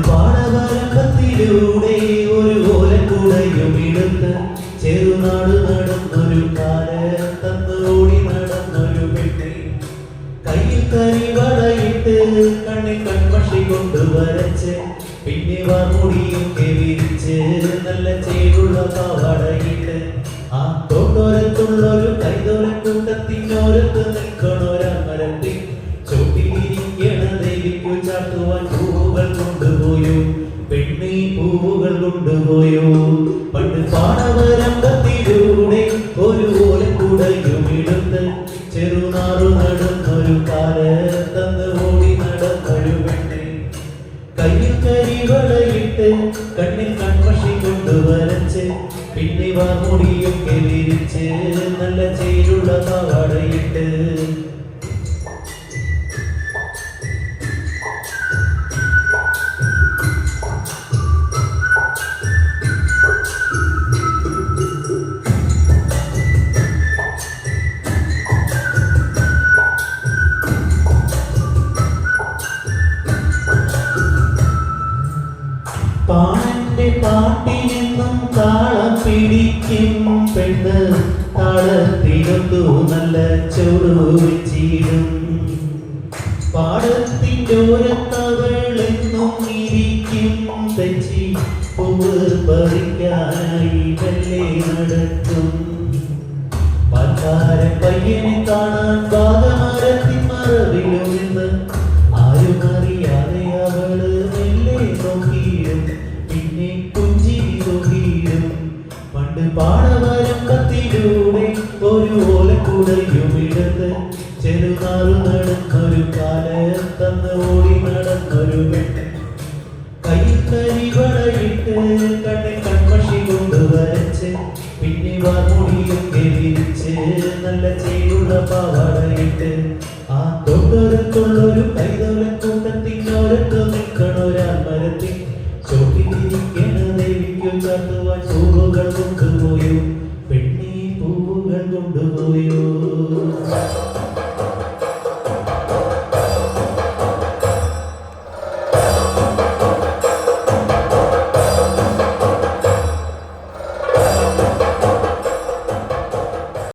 പാടവരമ്പത്തിലൂടെ ഒരു ഓലക്കുടയും എടുത്ത് ചെറുനാട് നടന്നൊരു കാലത്തന്ന് ഓടി നടന്നൊരു പെണ്ണെ കയ്യിൽ കരിവടയിട്ട് കണ്ണിൽ കൺമഷി കൊണ്ട് പിന്നെ വാർമുടിയൊക്കെ വിരിച്ച് നല്ല ചേരുള്ള പാവടയിട്ട് ആ തോട്ടോരത്തുള്ളൊരു കൈതോര കൊണ്ടുപോയോ? പണ്ട് പാടവരമ്പത്തിലൂടെ ഒരു ഓലക്കുടയും എടുത്ത് ചെറുനാറു നടന്നൊരു കാലത്തന്ന് ഓടി നടന്നൊരു പെണ്ണെ. കയ്യിൽ കരിവളയിട്ട് കണ്ണിൽ കൺമഷി കൊണ്ട് വരച്ച് പിന്നെ വാമുടിയൊക്കെ വിരിച്ച് നല്ല ചേരുള്ള പാണന്റെ പാട്ടിനെന്നും താളം പിടിക്കും പെണ്ണ്. താളത്തിനൊത്തു നല്ല ചോറ് വെച്ചിടും പാടത്തിന്റെ ഓരത്തവളെന്നും ഇരിക്കും. തെച്ചി പൂവ് പറിക്കാനായി മെല്ലെ നടക്കും. പാൽക്കാര പയ്യനെ കാണാൻ പാതമരത്തിൻ മറവിലും പാടവരക്കത്തിലൂടെ ഒരു ഓലക്കുടയുമിടന്ന് ചെറുനാറു നടക്കൊരു കാലത്തന്ന് ഓടി നടക്കൊരു വെട്ട്. വളയിട്ട് കരിവളയിട്ട് കണ്ണിൽ കൺമഷി കൊണ്ട് വരച്ച് പിന്നെ വാർമുടിയൊക്കെ വിരിച്ച് നല്ല ചേരുള്ള പാവാടയിട്ട്. ആ തൊട്ടൊരത്തുള്ളൊരു കൈതോലക്കൂട്ടത്തിനോരത്തു നിൽക്കണൊരാ മരത്തിൽ